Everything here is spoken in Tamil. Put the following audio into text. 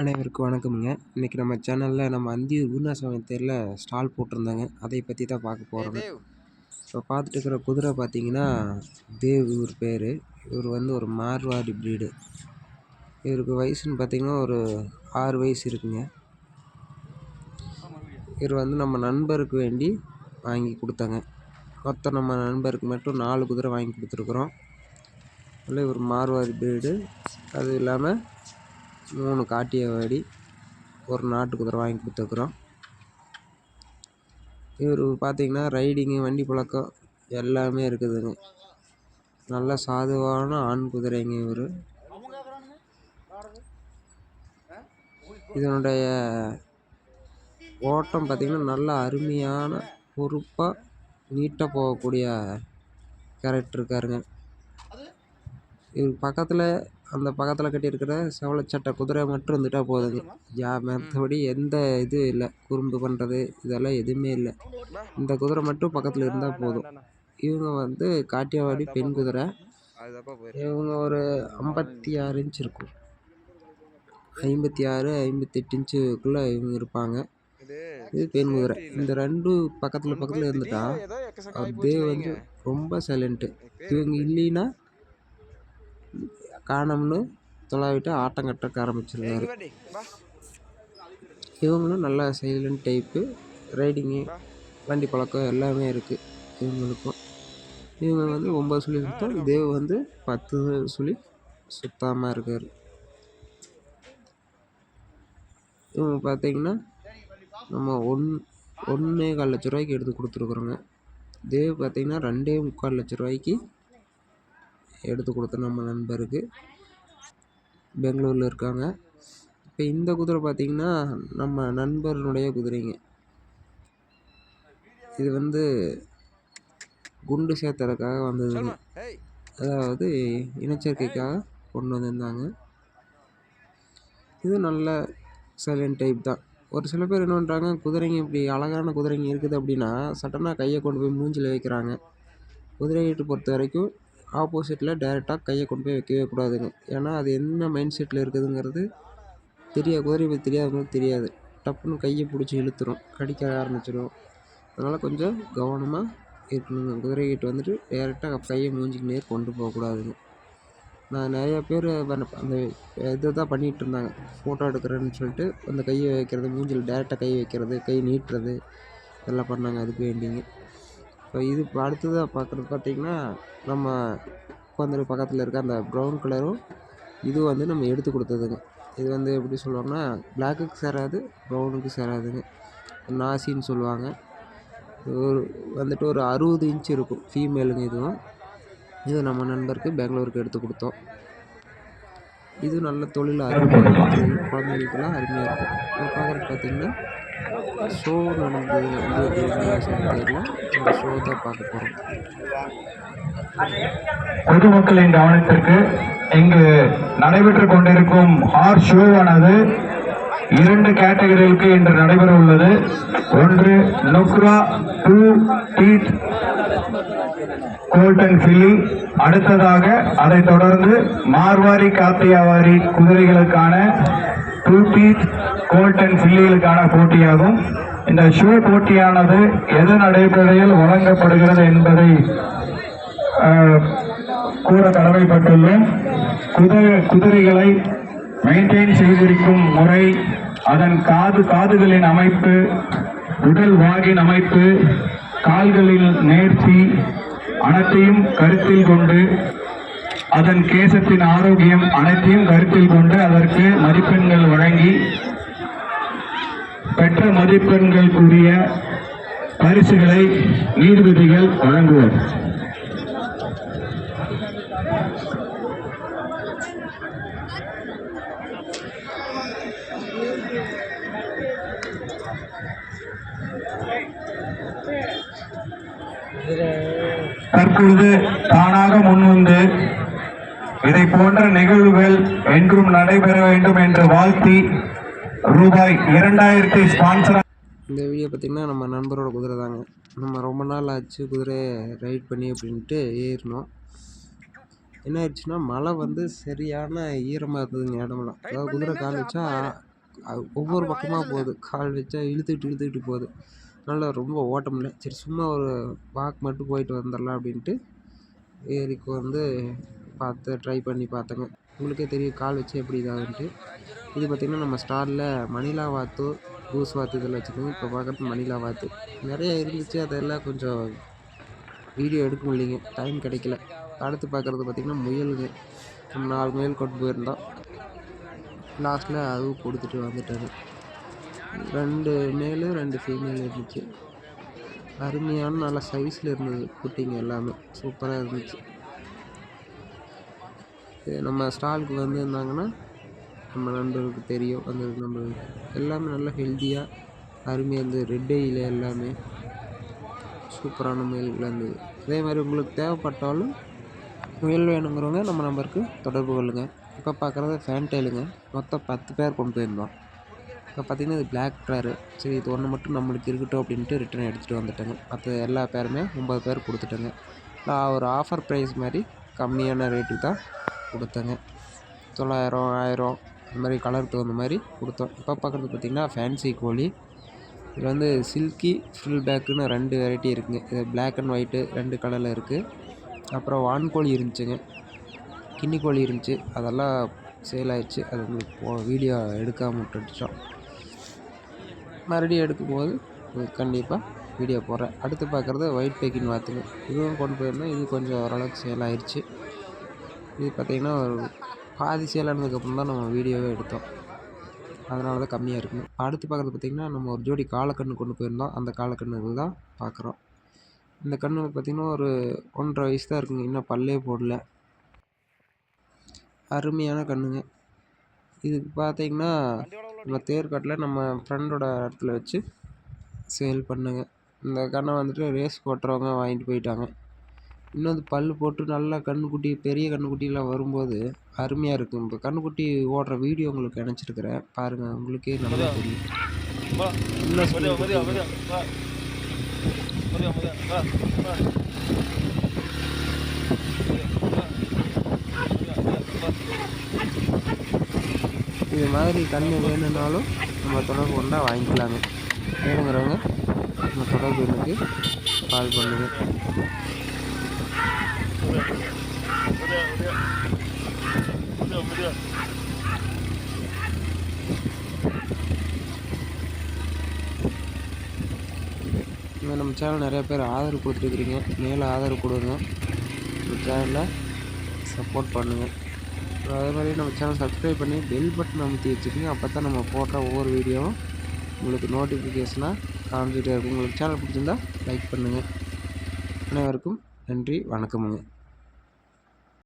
அனைவருக்கும் வணக்கமுங்க. இன்றைக்கி நம்ம சேனலில் நம்ம அந்தியூர் குருநாசாமி தேரில் ஸ்டால் போட்டிருந்தாங்க. அதை பற்றி தான் பார்க்க போகிறோங்க இப்போ பார்த்துட்டு இருக்கிற குதிரை பார்த்தீங்கன்னா தேவ் இவர் பேர். இவர் வந்து ஒரு மார்வாடி ப்ரீடு இவருக்கு வயசுன்னு பார்த்தீங்கன்னா ஒரு ஆறு வயசு இருக்குங்க. இவர் வந்து நம்ம நண்பருக்கு வேண்டி வாங்கி கொடுத்தாங்க. மொத்தம் நம்ம நண்பருக்கு மட்டும் நாலு குதிரை வாங்கி கொடுத்துருக்குறோம். அதில் இவர் மார்வாடி ப்ரீடு அது இல்லாமல் மூணு காட்டியவாடி ஒரு நாட்டு குதிரை வாங்கி கொடுத்துருக்குறோம். இவர் பார்த்தீங்கன்னா ரைடிங்கு வண்டி பழக்கம் எல்லாமே இருக்குதுங்க. நல்ல சாதுவான ஆண் குதிரைங்க இவர். இதனுடைய ஓட்டம் பார்த்திங்கன்னா நல்ல அருமையான பொறுப்பாக நீட்டாக போகக்கூடிய கேரக்டர் இருக்காருங்க. இவர் பக்கத்தில் அந்த பக்கத்தில் கட்டியிருக்கிற செவலச்சட்டை குதிரை மட்டும் இருந்துட்டால் போதுங்க. யா மற்றபடி எந்த இது இல்லை. குறும்பு பண்ணுறது இதெல்லாம் எதுவுமே இல்லை. இந்த குதிரை மட்டும் பக்கத்தில் இருந்தால் போதும். இவங்க வந்து காட்டியாவாடி பெண் குதிரை. இவங்க ஒரு ஐம்பத்தி ஆறு இன்ச் இருக்கும். ஐம்பத்தி ஆறு ஐம்பத்தெட்டு இன்ச்சுக்குள்ளே இவங்க இருப்பாங்க. இது பெண் குதிரை. இந்த ரெண்டு பக்கத்தில் பக்கத்தில் இருந்துட்டா அதே வந்து ரொம்ப சைலண்ட்டு இவங்க இல்லைன்னா காணோம்னு தொலாவிட்டு ஆட்டம் கட்டக்க ஆரம்பிச்சிருந்தார். இவங்களும் நல்லா சைலண்ட் டைப்பு ரைடிங்கு வண்டி பழக்கம் எல்லாமே இருக்குது இவங்களுக்கும். இவங்க வந்து ஒம்பது சொல்லி சுத்தம் தேவ் வந்து பத்து சொல்லி சுத்தாமல் இருக்கார். இவங்க பார்த்தீங்கன்னா நம்ம ஒன் ஒன்றே கால் லட்ச ரூபாய்க்கு எடுத்து கொடுத்துருக்குறோங்க. தேவ் பார்த்தீங்கன்னா ரெண்டே முக்கால் லட்ச ரூபாய்க்கு எடுத்து கொடுத்தோம் நம்ம நண்பருக்கு. பெங்களூரில் இருக்காங்க. இப்போ இந்த குதிரை பார்த்திங்கன்னா நம்ம நண்பர்களுடைய குதிரைங்க. இது வந்து குண்டு சேர்த்துறதுக்காக வந்ததுங்க அதாவது இனச்சேர்க்கைக்காக கொண்டு வந்திருந்தாங்க. இது நல்ல சைலண்ட் டைப் தான். ஒரு சில பேர் என்ன பண்ணுறாங்க குதிரைங்க இப்படி அழகான குதிரைங்க இருக்குது அப்படின்னா சட்டனாக கையை கொண்டு போய் மூஞ்சில் வைக்கிறாங்க. குதிரைகிட்ட பொறுத்த வரைக்கும் ஆப்போசிட்டில் டேரெக்டாக கையை கொண்டு போய் வைக்கவே கூடாதுங்க. ஏன்னா அது என்ன மைண்ட் செட்டில் இருக்குதுங்கிறது தெரியாது. குதிரை பற்றி தெரியாதவங்களுக்கு தெரியாது. டப்புன்னு கையை பிடிச்சி இழுத்துரும். கடிக்க ஆரம்பிச்சிடும் அதனால் கொஞ்சம் கவனமாக இருக்கணுங்க. குதிரைகிட்ட வந்துட்டு டேரெக்டாக கையை மூஞ்சிக்கு நேர் கொண்டு போகக்கூடாதுங்க நான் நிறையா பேர் அந்த இதை தான் பண்ணிகிட்டு இருந்தாங்க. ஃபோட்டோ எடுக்கிறேன்னு சொல்லிட்டு அந்த கையை வைக்கிறது மூஞ்சில் டேரெக்டாக கை வைக்கிறது கை நீட்டுறது இதெல்லாம் பண்ணாங்க. அதுக்கு வேண்டிங்க. இப்போ இது இப்போ அடுத்ததாக பார்க்குறது பார்த்திங்கன்னா நம்ம உட்காந்துரு பக்கத்தில் இருக்க அந்த ப்ரௌன் கலரும் இது வந்து நம்ம எடுத்து கொடுத்ததுங்க. இது வந்து எப்படி சொல்லுவாங்கன்னா பிளாக்குக்கு சேராது ப்ரௌனுக்கு சேராதுங்க. நாசின்னு சொல்லுவாங்க. ஒரு வந்துட்டு ஒரு அறுபது இன்ச் இருக்கும் ஃபீமேலுங்க இதுவும். இது நம்ம நண்பருக்கு பெங்களூருக்கு எடுத்து கொடுத்தோம். இது நல்ல தொழில் அருமையாக இருக்கும். குழந்தைகளுக்கெல்லாம் அருமையாக இருக்கும். பார்க்குறது பார்த்திங்கன்னா ஷோ நடந்தது வந்து தேர்வில் ஷோ தான் பார்க்க போகிறோம் பொதுமக்களின் கவனத்திற்கு இங்கு நடைபெற்றுக் கொண்டிருக்கும் ஹார் ஷோவானது இரண்டு கேட்டகரிகளுக்கு இன்று நடைபெற உள்ளது. ஒன்று Nukra two teeth golden filly. அடுத்ததாக அதைத் தொடர்ந்து மார்வாரி காத்தியாவாரி குதிரைகளுக்கான டூ கோல்ட் கோல்டன் சில்லிகளுக்கான போட்டியாகும். இந்த ஷூ போட்டியானது எது நடைபெறையில் வழங்கப்படுகிறது என்பதை கூற கடமைப்பட்டுள்ளோம். குதிரை குதிரைகளை மெயின்டைன் செய்திருக்கும் முறை அதன் காது காதுகளின் அமைப்பு உடல் வாகின் அமைப்பு கால்களில் நேர்த்தி அனைத்தையும் கருத்தில் கொண்டு அதன் கேசத்தின் ஆரோக்கியம் அனைத்தையும் கருத்தில் கொண்டு அதற்கு மதிப்பெண்கள் வழங்கி பெற்ற மதிப்பெண்களுக்குரிய பரிசுகளை நீதிபதிகள் வழங்குவர். தற்பொழுது தானாக முன்வந்து இதை போன்ற நிகழ்வுகள் என்றும் நடைபெற வேண்டும் என்று வாழ்த்தி ரூபாய் இரண்டாயிரத்தி ஸ்பான்சர் இந்த வீடியோ பார்த்திங்கன்னா நம்ம நண்பரோட குதிரை தாங்க. நம்ம ரொம்ப நாள் ஆச்சு குதிரை ரைட் பண்ணி அப்படின்ட்டு ஏறினோம். என்ன ஆயிடுச்சுன்னா மழை வந்து சரியான ஈரமாக இருந்ததுங்க இடமெல்லாம். அதாவது குதிரை கால் வச்சா ஒவ்வொரு பக்கமாக போகுது. கால் வச்சா இழுத்துக்கிட்டு இழுத்துக்கிட்டு போகுது. அதனால் ரொம்ப ஓட்ட முடியல சரி சும்மா ஒரு வாக் மட்டும் போயிட்டு வந்துடலாம் அப்படின்ட்டு ஏரிக்கு வந்து பார்த்து ட்ரை பண்ணி பார்த்தேங்க. உங்களுக்கே தெரியும் கால் வச்சு எப்படி இதாகுன்ட்டு. இது பார்த்திங்கன்னா நம்ம ஸ்டாலில் மணிலா வாத்து கூஸ் வாத்து இதில் வச்சுருக்கோம் இப்போ பார்க்குறது மணிலா வாத்து. நிறைய இருந்துச்சு அதெல்லாம் கொஞ்சம் வீடியோ எடுக்க முடியலைங்க. டைம் கிடைக்கல. அடுத்து பார்க்குறது பார்த்திங்கன்னா முயலுங்க. நம்ம நாலு முயல் கொண்டு போயிருந்தோம். லாஸ்ட்டில் அதுவும் கொடுத்துட்டு வந்துட்டாரு. ரெண்டு மேலு ரெண்டு ஃபீமேல் இருந்துச்சு. அருமையான நல்ல சைஸில் இருந்தது குட்டிங்க எல்லாமே. சூப்பராக இருந்துச்சு. நம்ம ஸ்டாலுக்கு வந்திருந்தாங்கன்னா நம்ம நண்பருக்கு தெரியும் அந்த நம்ம எல்லாமே நல்லா ஹெல்த்தியாக அருமையாக இருந்தது. ரெட் ஐயில் எல்லாமே சூப்பரான முயல்களாக இருந்தது. அதே மாதிரி உங்களுக்கு தேவைப்பட்டாலும் முயல் வேணுங்கிறவங்க நம்ம நம்பருக்கு தொடர்பு கொள்ளுங்கள் இப்போ பார்க்குறது ஃபேன்டைலுங்க மொத்தம் பத்து பேர் கொண்டு போயிருந்தோம். இப்போ பார்த்திங்கன்னா இது பிளாக் கலரு சரி இது ஒன்று மட்டும் நம்மளுக்கு இருக்கட்டும் அப்படின்ட்டு ரிட்டர்ன் எடுத்துகிட்டு வந்துட்டேங்க. மற்ற எல்லா பேருமே ஒம்பது பேர் கொடுத்துட்டேங்க. நான் ஒரு ஆஃபர் ப்ரைஸ் மாதிரி கம்மியான ரேட்டுக்கு தான் கொடுத்தேங்க. தொள்ளாயிரம் ஆயிரம் இந்த மாதிரி கலருக்கு தகுந்த மாதிரி கொடுத்தோம். இப்போ பார்க்குறது பார்த்திங்கன்னா ஃபேன்சி கோழி. இதில் வந்து சில்கி ஃபில் பேக்குன்னு ரெண்டு வெரைட்டி இருக்குங்க. இது பிளாக் அண்ட் ஒயிட்டு ரெண்டு கலரில் இருக்குது அப்புறம் வான்கோழி இருந்துச்சுங்க. கின்னி கோழி இருந்துச்சு. அதெல்லாம் சேல் ஆயிடுச்சு. அது உங்களுக்கு போ வீடியோ எடுக்காமல் விட்டுட்டோம் மறுபடியும் எடுக்கும்போது கண்டிப்பாக வீடியோ போடுறேன். அடுத்து பார்க்குறது ஒயிட் பேக்கிங் வாத்துங்க. இதுவும் கொண்டு போயிருந்தேன் இது கொஞ்சம் ஓரளவுக்கு சேல் ஆயிடுச்சு இது பார்த்திங்கன்னா ஒரு பாதி சேல் ஆனதுக்கப்புறம் தான் நம்ம வீடியோவே எடுத்தோம். அதனால தான் கம்மியாக இருக்கும் அடுத்து பார்க்குறது பார்த்திங்கன்னா நம்ம ஒரு ஜோடி காலக்கன்று கொண்டு போயிருந்தோம். அந்த காலக்கன்று தான் பார்க்குறோம். இந்த கன்று பார்த்திங்கன்னா ஒரு ஒன்றரை வயசு தான் இருக்குங்க. இன்னும் பல்லே போடல. அருமையான கன்றுங்க இதுக்கு பார்த்தீங்கன்னா நம்ம தேர்காட்டில் நம்ம ஃப்ரெண்டோட இடத்துல வச்சு சேல் பண்ணுங்க. இந்த கண்ணை வந்துட்டு ரேஸ் ஓட்டுறவங்க வாங்கிட்டு போயிட்டாங்க. இன்னும் அது பல் போட்டு நல்லா கன்றுக்குட்டி பெரிய கன்றுக்குட்டிலாம் வரும்போது அருமையாக இருக்கும். இப்போ கன்றுக்குட்டி ஓடுற வீடியோ உங்களுக்கு நினச்சிருக்கிறேன். பாருங்கள் உங்களுக்கே நல்லா தெரியும். இது மாதிரி கன்று வேணும்னாலும் நம்ம தொடர்பு கொண்டா வாங்கிக்கலாங்க. வேணுங்கிறவங்க நம்ம தொடர்பு எனக்கு கால் பண்ணுங்கள் இன்னும் நம்ம சேனல் நிறைய பேர் ஆதரவு கொடுத்துருக்குறீங்க. மேலே ஆதரவு கொடுங்க. நம்ம சேனலில் சப்போர்ட் பண்ணுங்கள் அதே மாதிரி நம்ம சேனல் சப்ஸ்கிரைப் பண்ணி பெல் பட்டன் அமுத்தி வச்சுக்கோங்க. அப்போ தான் நம்ம போடுற ஒவ்வொரு வீடியோவும் உங்களுக்கு நோட்டிஃபிகேஷனாக காமிச்சிட்டே இருக்கும். உங்களுக்கு சேனல் பிடிச்சிருந்தா லைக் பண்ணுங்கள் அனைவருக்கும் நன்றி வணக்கமுங்க.